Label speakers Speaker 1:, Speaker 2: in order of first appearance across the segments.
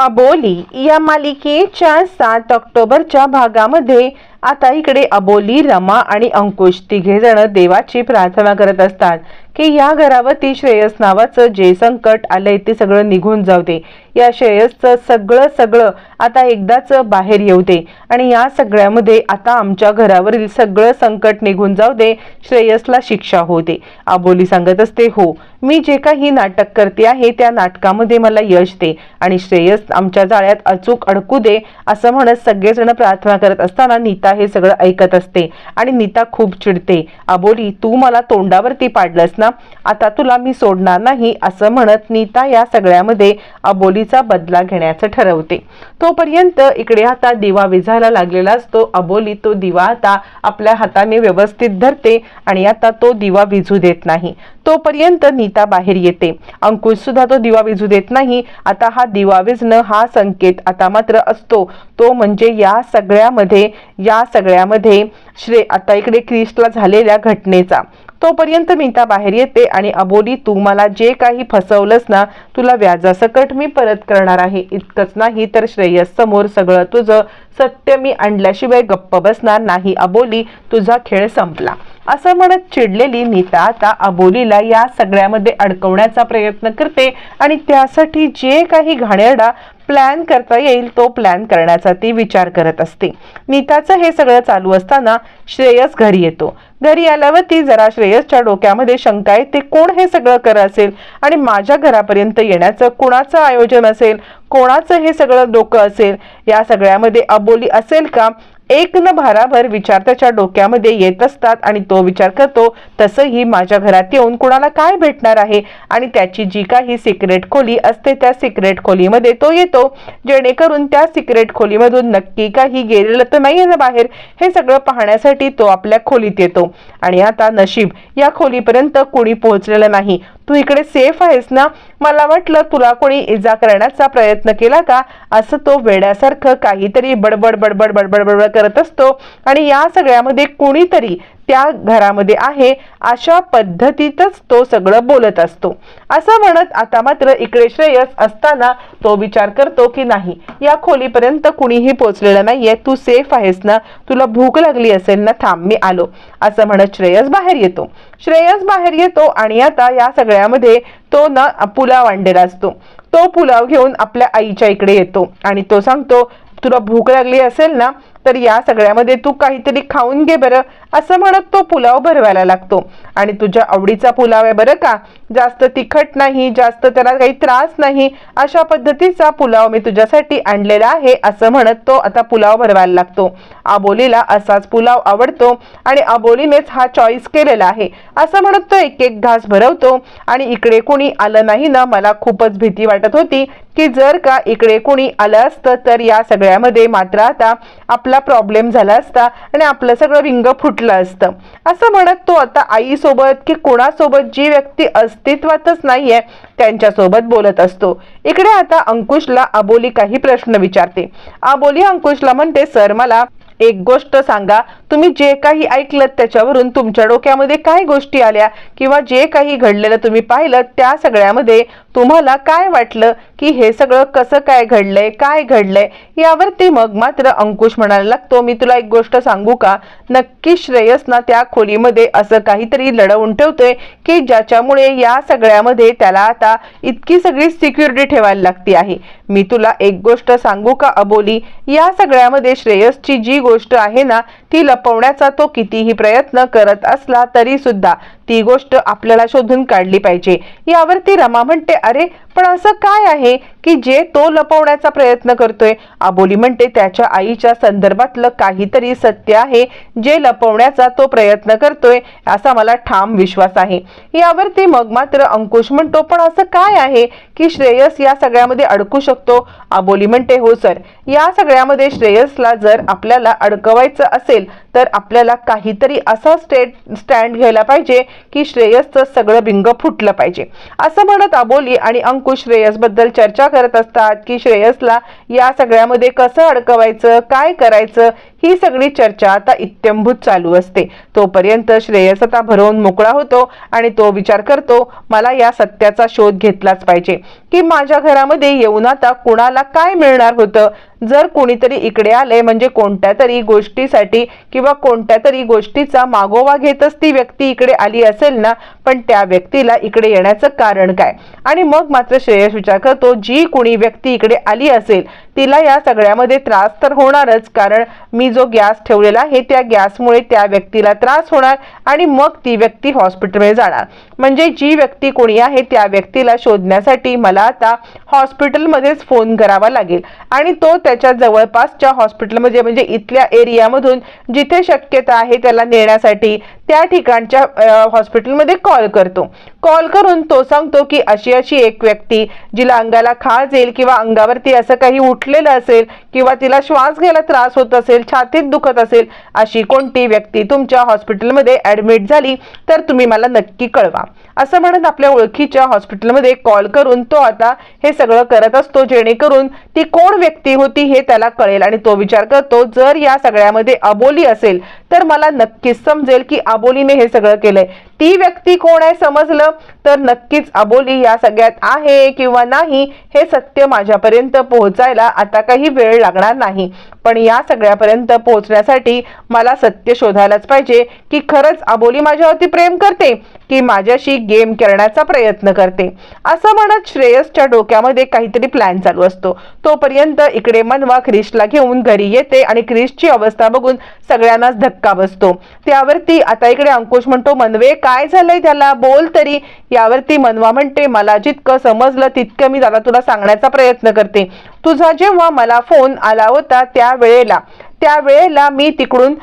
Speaker 1: अबोली या मालिकेच्या सात ऑक्टोबरच्या भागामध्ये आता इकडे अबोली रमा आणि अंकुश तिघे जण देवाची प्रार्थना करत असतात की या घरावरती श्रेयस नावाचं जे संकट आलंय ते सगळं निघून जाऊ दे. या श्रेयसचं सगळं सगळं आता एकदाच बाहेर येऊ दे. आणि या सगळ्यामध्ये आता आमच्या घरावरील सगळं संकट निघून जाऊ दे श्रेयसला शिक्षा होऊ दे. अबोली सांगत असते हो मी जे काही नाटक करते आहे त्या नाटकामध्ये मला यश दे आणि श्रेयस आमच्या जाळ्यात अचूक अडकू दे असं म्हणत सगळेजण प्रार्थना करत असताना नीता हे सगळं ऐकत असते. आणि नीता खूप चिडते. अबोली तू मला तोंडावरती पाडलंस ना? आता तुला मी सोडणार नाही असं म्हणत नीता या सगळ्यामध्ये अबोलीचा बदला घेण्याचं ठरवते. तोपर्यंत इकडे आता दिवा विझायला लागलेला असतो. अबोली तो दिवा आता आपल्या हाताने व्यवस्थित धरते आणि आता तो दिवा विझू देत नाही. तोपर्यंत नीता बाहेर येते. अंकुश सुद्धा तो दिवा विझू देत नाही. आता हा दिवा विझणं हा संकेत आता मात्र असतो. तो म्हणजे या सगळ्यामध्ये या सगळ्यामध्ये श्रे आता इकडे क्रिस्टला झालेल्या घटनेचा. तोपर्यंत मीता बाहेर येते आणि अबोली तू मला जे काही फसवलंस ना तुला व्याजासकट मी परत करणार आहे. इतकंच नाही तर श्रेयस समोर सगळं तुझं सत्य मी आणल्याशिवाय गप्प बसणार नाही. अबोली तुझा खेळ संपला. असं म्हणत चिडलेली नीता आता अबोलीला या सगळ्यामध्ये अडकवण्याचा प्रयत्न करते आणि त्यासाठी जे काही घाणेरडा प्लॅन करता येईल तो प्लॅन करण्याचा ती विचार करत असते. नीताचं हे सगळं चालू असताना श्रेयस घरी येतो. घरी आल्यावर ती जरा श्रेयसच्या डोक्यामध्ये शंका आहे ते कोण हे सगळं करत असेल आणि माझ्या घरापर्यंत येण्याचं कोणाचं आयोजन असेल कोणाचं हे सगळं डोकं असेल या सगळ्यामध्ये अबोली असेल का? एक न भाराभर विचार त्याच्या डोक्यामध्ये येत असतात आणि तो विचार करतो तसंही माझ्या घरात येऊन कुणाला काय भेटणार आहे? आणि त्याची जी काही सिक्रेट खोली असते त्या सिक्रेट खोलीमध्ये तो येतो. जेणेकरून त्या सिक्रेट खोलीमधून नक्की काही गेलेलं तर नाही ना बाहेर. हे सगळं पाहण्यासाठी तो आपल्या खोलीत येतो. आणि आता नशीब या खोलीपर्यंत कुणी पोहोचलेलं नाही. तू इकडे सेफ आहेस ना? मला वाटलं तुला कोणी इजा करण्याचा प्रयत्न केला का? असं तो वेड्यासारखं काहीतरी बडबड बडबड बडबड बडबड करत असतो. आणि या सगळ्यामध्ये कोणीतरी त्या घरामध्ये आहे अशा पद्धतीतच तो सगळं बोलत असतो. असं म्हणत आता मात्र इकडे श्रेयस असताना तो विचार करतो की नाही या खोलीपर्यंत कुणीही पोचलेलं नाहीये तू सेफ आहेस ना? तुला भूक लागली असेल ना? थांब मी आलो. असं म्हणत श्रेयस बाहेर येतो. श्रेयस बाहेर येतो आणि आता या सगळ्यामध्ये तो ना पुलाव आणलेला असतो. तो पुलाव घेऊन आपल्या आईच्या इकडे येतो आणि तो सांगतो तुला भूक लागली असेल ना? तर या सगळ्यामध्ये तू काहीतरी खाऊन घे बरं असं म्हणत तो पुलाव भरवायला लागतो. आणि तुझ्या आवडीचा पुलाव आहे बरं का? जास्त तिखट नाही जास्त त्याला काही त्रास नाही अशा पद्धतीचा पुलाव मी तुझ्यासाठी आणलेला आहे असं म्हणत तो आता पुलाव भरवायला लागतो. आबोलीला असाच पुलाव आवडतो आणि आबोलीनेच हा चॉईस केलेला आहे. असं म्हणत तो एक एक घास भरवतो. आणि इकडे कोणी आलं नाही ना मला खूपच भीती वाटत होती. की जर का इकडे कोणी आलं असतं तर या सगळ्यामध्ये मात्र आता आपला प्रॉब्लेम झाला असता आणि आपलं सगळं विंग फुटलं असतं. असं म्हणत तो आता आईसोबत की कोणासोबत जी व्यक्ती अस्तित्वातच नाही आहे त्यांच्यासोबत बोलत असतो. इकडे आता अंकुशला अबोली काही प्रश्न विचारते. अबोली अंकुशला म्हणते सर मला एक गोष्ट सांगा. तुम्ही जे काही ऐकलं त्याच्यावरून तुमच्या डोक्यामध्ये काय गोष्टी आल्या किंवा जे काही घडलेलं तुम्ही पाहिलं त्या सगळ्यामध्ये तुम्हाला काय वाटलं की हे सगळं कसं काय घडलंय काय घडलंय यावरती मग मात्र अंकुश म्हणायला लागतो. मी तुला एक गोष्ट सांगू का? नक्की श्रेयस ना त्या खोलीमध्ये असं काहीतरी लढवून ठेवतोय की ज्याच्यामुळे या सगळ्यामध्ये त्याला आता इतकी सगळी सिक्युरिटी ठेवायला लागती आहे. मी तुला एक गोष्ट सांगू का अबोली? या सगळ्यामध्ये श्रेयसची जी गोष्ट आहे ना ती लपवण्याचा तो कितीही प्रयत्न करत असला तरी सुद्धा ती गोष्ट आपल्याला शोधून काढली पाहिजे. यावरती रमा म्हणते अरे पण असं काय आहे की जे तो लपवण्याचा प्रयत्न करतोय? आबोली म्हणते त्याच्या आईच्या संदर्भातलं काहीतरी सत्य आहे जे लपवण्याचा तो प्रयत्न करतोय असा मला ठाम विश्वास आहे. यावरती मग मात्र अंकुश म्हणतो पण असं काय आहे की श्रेयस या सगळ्यामध्ये अडकू शकतो? आबोली म्हणते हो सर. या सगळ्यामध्ये श्रेयसला जर आपल्याला अडकवायचं असेल तर आपल्याला काहीतरी असा स्टेट स्टँड घ्यायला पाहिजे की श्रेयसचं सगळं भिंग फुटलं पाहिजे. असं म्हणत अबोली आणि अंकुश श्रेयसबद्दल चर्चा करत असतात की श्रेयसला या सगळ्यामध्ये कसं अडकवायचं काय करायचं ही सगळी चर्चा आता इत्यंभूत चालू असते. तोपर्यंत श्रेयसता भरवून मोकळा होतो आणि तो विचार करतो मला या सत्याचा शोध घेतलाच पाहिजे. की माझ्या घरामध्ये येऊन आता कुणाला काय मिळणार होतं? जर कोणीतरी इकडे आले म्हणजे कोणत्या तरी गोष्टीसाठी किंवा कोणत्या तरी गोष्टीचा मागोवा घेतच ती व्यक्ती इकडे आली असेल ना पण त्या व्यक्तीला इकडे येण्याचं कारण काय? आणि मग मात्र श्रेयस विचार करतो जी कोणी व्यक्ती इकडे आली असेल तिला या सगळ्यामध्ये त्रास तर होणारच कारण मी जो गॅस ठेवलेला आहे त्या गॅसमुळे त्या व्यक्तीला त्रास होणार आणि मग ती व्यक्ती हॉस्पिटलमध्ये जाणार. म्हणजे जी व्यक्ती कोणी आहे त्या व्यक्तीला शोधण्यासाठी मला आता हॉस्पिटलमध्येच फोन करावा लागेल. आणि तो त्याच्या जवळपासच्या हॉस्पिटलमध्ये म्हणजे इथल्या एरियामधून जिथे शक्यता आहे त्याला नेण्यासाठी त्या ठिकाणच्या हॉस्पिटलमध्ये कॉल करतो. कॉल करून तो सांगतो की अशी अशी एक व्यक्ती जिला अंगाला खाज येईल किंवा अंगावरती असं काही उठ उठलेलं असेल किंवा तिला श्वास घ्यायला त्रास होत असेल छातीत दुखत असेल अशी कोणती व्यक्ती तुमच्या हॉस्पिटलमध्ये ऍडमिट झाली तर तुम्ही मला नक्की कळवा. असं म्हणत आपल्या ओळखीच्या हॉस्पिटलमध्ये कॉल करून तो आता हे सगळं करत असतो जेणेकरून ती कोण व्यक्ती होती हे त्याला कळेल आणि तो विचार करतो जर या सगळ्यामध्ये अबोली असेल तर मला नक्कीच समजेल की अबोलीने हे सगळं केलंय. ती व्यक्ती कोण आहे समजलं? तर नक्कीच अबोली या सगळ्यात आहे किंवा नाही हे सत्य माझ्यापर्यंत पोहोचायला आता काही वेळ लागणार नाही. पण या सगळ्यापर्यंत पोहोचण्यासाठी मला सत्य शोधायलाच पाहिजे की खरंच अबोली माझ्यावरती प्रेम करते की माझ्याशी गेम करण्याचा प्रयत्न करते. असं म्हणत श्रेयसच्या डोक्यामध्ये काहीतरी प्लॅन चालू असतो. तोपर्यंत इकडे मनवा क्रिशला घेऊन घरी येते आणि क्रिशची अवस्था बघून सगळ्यांनाच धक्का बसतो. त्यावरती आता इकडे अंकुश म्हणतो मनवे का काय झालंय त्याला? बोल तरी. यावरती मनवा म्हणते मला जितकं समजलं तितकं मी त्याला तुला सांगण्याचा प्रयत्न करते. तुझा जेव्हा मला फोन आला होता त्या वेळेला त्यावेळेला मी तिकडून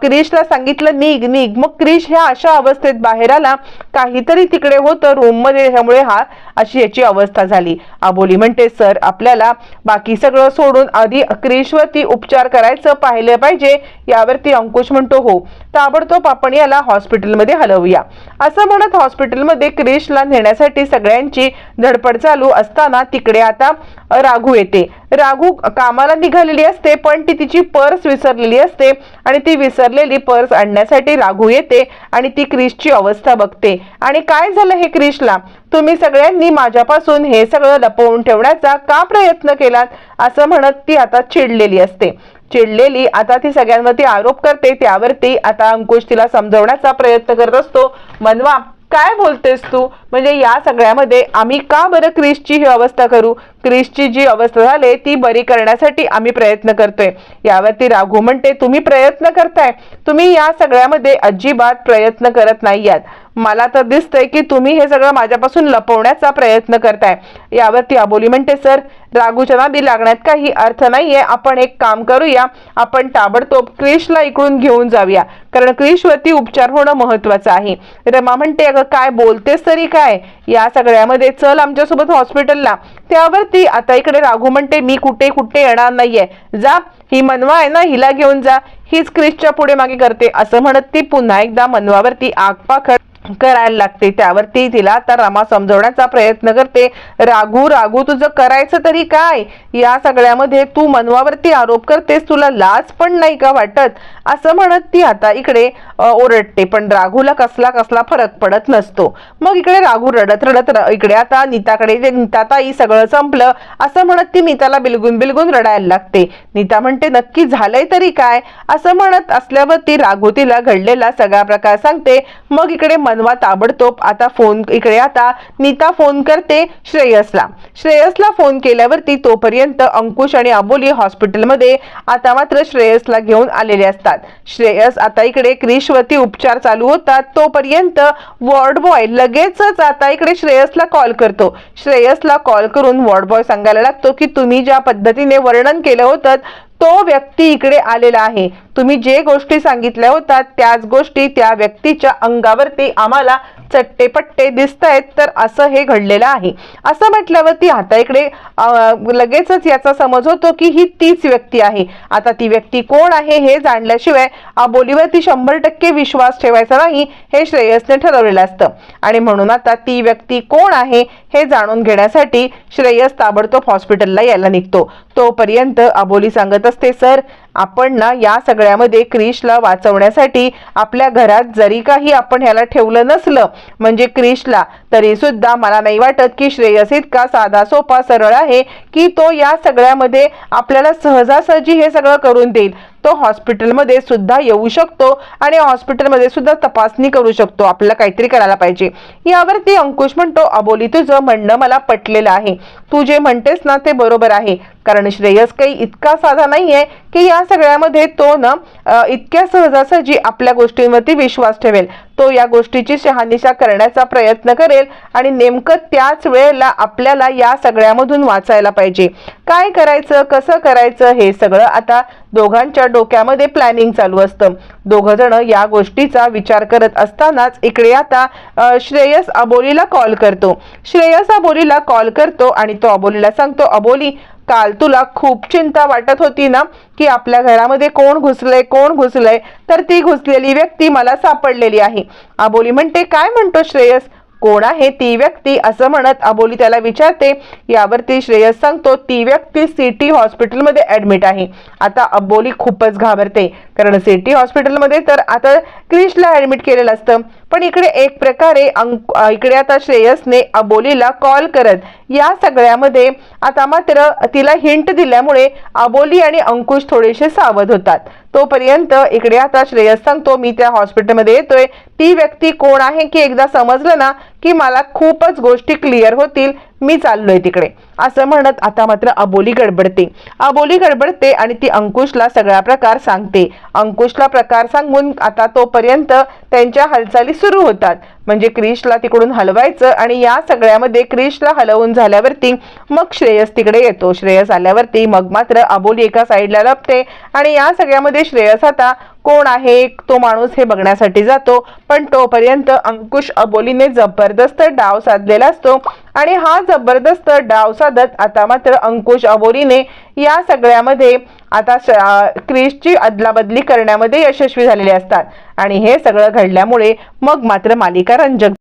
Speaker 1: क्रिशला सांगितलं निघ निघ. मग क्रिश ह्या अशा अवस्थेत बाहेर आला. काहीतरी तिकडे होतं रूममध्ये ह्यामुळे त्यामुळे हा अशी याची अवस्था झाली. अबोली म्हणते सर आपल्याला बाकी सगळं सोडून आधी क्रिशवरती उपचार करायचं पाहिलं पाहिजे. यावरती अंकुश म्हणतो हो ताबडतोब आपण याला हॉस्पिटलमध्ये हलवूया. असं म्हणत हॉस्पिटलमध्ये क्रिशला नेण्यासाठी सगळ्यांची धडपड चालू असताना तिकडे आता राघू येते. राघू कामाला निघालेली असते पण ती तिची पर्स विसरलेली असते आणि ती विसरलेली पर्स आणण्यासाठी राघू येते आणि ती क्रिशची अवस्था बघते. आणि काय झालं हे क्रिशला? तुम्ही सगळ्यांनी माझ्यापासून हे सगळं लपवून ठेवण्याचा का प्रयत्न केलात? असं म्हणत ती आता चिडलेली असते. चिडलेली आता ती सगळ्यांवरती आरोप करते त्यावरती आता अंकुश तिला समजवण्याचा प्रयत्न करत असतो. मनवा काय बोलतेस तू? म्हणजे या सगळ्यामध्ये आम्ही का बरं क्रिसची ही अवस्था करू? क्रिसची जी अवस्था झाली ती बरी करण्यासाठी आम्ही प्रयत्न करतोय. यावरती राघू म्हणते तुम्ही प्रयत्न करताय. तुम्ही या सगळ्यामध्ये अजिबात प्रयत्न करत नाही आहात. मला तर दिसतंय की तुम्ही हे सगळं माझ्यापासून लपवण्याचा प्रयत्न करताय. यावरती अबोली म्हणते सर राघूच्या नादी लागण्यात काही अर्थ नाहीये. आपण एक काम करूया. आपण ताबडतोब क्रिशला इकडून घेऊन जाऊया. कारण क्रिशवरती उपचार होणं महत्वाचं आहे. रमा म्हणते अगं काय बोलतेस तरी काय? या सगळ्यामध्ये चल आमच्यासोबत हॉस्पिटलला. त्यावरती आता इकडे राघू म्हणते मी कुठे कुठे येणार नाहीये. जा ही मनवा आहे ना हिला घेऊन जा. हीच क्रिशच्या पुढे मागे करते असं म्हणत ती पुन्हा एकदा मनवावरती आगपाखड करायला लागते. त्यावरती तिला आता रमा समजवण्याचा प्रयत्न करते. राघू राघू तुझं करायचं तरी काय? या सगळ्यामध्ये तू मनवावरती आरोप करतेस तुला लाज पण नाही का वाटत? असं म्हणत ती आता इकडे ओरडते. पण राघूला कसला कसला फरक पडत नसतो. मग इकडे राघू रडत रडत र- इकडे आता नीताकडे जे नीताताई सगळं संपलं. असं म्हणत ती नीताला बिलगून बिलगून रडायला लागते. नीता म्हणते नक्की झालंय तरी काय? असं म्हणत असल्यावर ती राघू घडलेला सगळा प्रकार सांगते. मग इकडे मनवा ताबडतोब आता फोन इकडे आता नीता फोन करते श्रेयसला. श्रेयसला फोन केल्यावरती तोपर्यंत अंकुश आणि अबोली हॉस्पिटलमध्ये आता मात्र श्रेयसला घेऊन आलेले असतात. श्रेयस आता इकडे क्रिशवरती उपचार चालू होतात. तोपर्यंत वॉर्ड बॉय लगेचच आता इकडे श्रेयसला कॉल करतो. श्रेयसला कॉल करून वॉर्ड बॉय सांगायला लागतो की तुम्ही ज्या पद्धतीने वर्णन केलं होतं तो व्यक्ती इकडे आलेला आहे. तुम्ही जे गोष्टी सांगितल्या होत्या त्याच गोष्टी त्या व्यक्तीच्या अंगावरती आम्हाला चट्टेपट्टे दिसत आहेत तर असं हे घडलेलं आहे. असं म्हटल्यावरती आता इकडे लगेचच याचा समज होतो की ही तीच व्यक्ती आहे. आता ती व्यक्ती कोण आहे हे जाणल्याशिवाय बोलीवरती शंभर टक्के विश्वास ठेवायचा नाही हे श्रेयसने ठरवलेलं असतं. आणि म्हणून आता ती व्यक्ती कोण आहे हे जाणून घेण्यासाठी श्रेयस ताबडतोब हॉस्पिटलला यायला निघतो. तोपर्यंत अबोली सांगत असते सर आपण ना या सगळ्यामध्ये क्रिशला वाचवण्यासाठी आपल्या घरात जरी काही आपण ह्याला ठेवलं नसलं म्हणजे क्रिशला तरी सुद्धा मला नाही वाटत की श्रेयस इतका साधा सोपा सरळ आहे की तो या सगळ्यामध्ये आपल्याला सहजासहजी हे सगळं करून देईल. तो हॉस्पिटलमध्ये सुद्धा येऊ शकतो आणि हॉस्पिटलमध्ये सुद्धा तपासणी करू शकतो. आपल्याला काहीतरी करायला पाहिजे. यावरती अंकुश म्हणतो अबोली तुझं म्हणणं मला पटलेलं आहे. तू जे म्हणतेस ना ते बरोबर आहे. कारण श्रेयस काही इतका साधा नाही आहे की या सगळ्यामध्ये तो ना इतक्या सहजासहजी आपल्या गोष्टींवरती विश्वास ठेवेल. तो या गोष्टीची शहानिशा करण्याचा प्रयत्न करेल आणि नेमकं त्याच वेळेला आपल्याला या सगळ्यामधून वाचायला पाहिजे. काय करायचं कसं करायचं हे सगळं आता दोघांच्या डोक्यामध्ये प्लॅनिंग चालू असतं. दोघ जण या गोष्टीचा विचार करत असतानाच इकडे आता श्रेयस अबोलीला कॉल करतो. श्रेयस अबोलीला कॉल करतो आणि तो अबोलीला सांगतो अबोली काल तुला खूप चिंता वाटत होती ना की आपल्या घरामध्ये कोण घुसलंय कोण घुसलंय? तर ती घुसलेली व्यक्ती मला सापडलेली आहे. अबोली म्हणते काय म्हणतो श्रेयस? कोण आहे ती व्यक्ती असं म्हणत अबोली त्याला विचारते. यावरती श्रेयस सांगतो ती व्यक्ती सिटी हॉस्पिटलमध्ये ऍडमिट आहे. आता अबोली खूपच घाबरते. कारण सिटी हॉस्पिटलमध्ये तर आता क्रिशला ऍडमिट केलेलं असतं. पण इकडे एक प्रकारे अंक इकडे आता श्रेयसने अबोलीला कॉल करत. या सगळ्यामध्ये आता मात्र तिला हिंट दिल्यामुळे अबोली आणि अंकुश थोडेसे सावध होतात. तोपर्यंत इकडे आता श्रेयस सांगतो मी त्या हॉस्पिटलमध्ये येतोय. ती व्यक्ती कोण आहे की एकदा समजलं ना की मला खूपच गोष्टी क्लिअर होतील मी चाललोय तिकडे. असं म्हणत आता मात्र अबोली गडबडते. अबोली गडबडते आणि ती अंकुशला सगळा प्रकार सांगते. अंकुशला प्रकार सांगून आता तोपर्यंत त्यांच्या हालचाली सुरू होतात. म्हणजे क्रिशला तिकडून हलवायचं आणि या सगळ्यामध्ये क्रिशला हलवून झाल्यावरती मग श्रेयस तिकडे येतो. श्रेयस आल्यावरती मग मात्र अबोली एका साईडला लपते आणि या सगळ्यामध्ये श्रेयस आता कोण आहे तो माणूस हे बघण्यासाठी जातो. पण तोपर्यंत अंकुश अबोलीने जबरदस्त डाव साधलेला असतो. आणि हा जबरदस्त डाव साधत आता मात्र अंकुश अबोलीने या सगळ्यामध्ये आता श- अदलाबदली करण्यामध्ये यशस्वी झालेले असतात. आणि हे सगळं घडल्यामुळे मग मात्र मालिका रंजक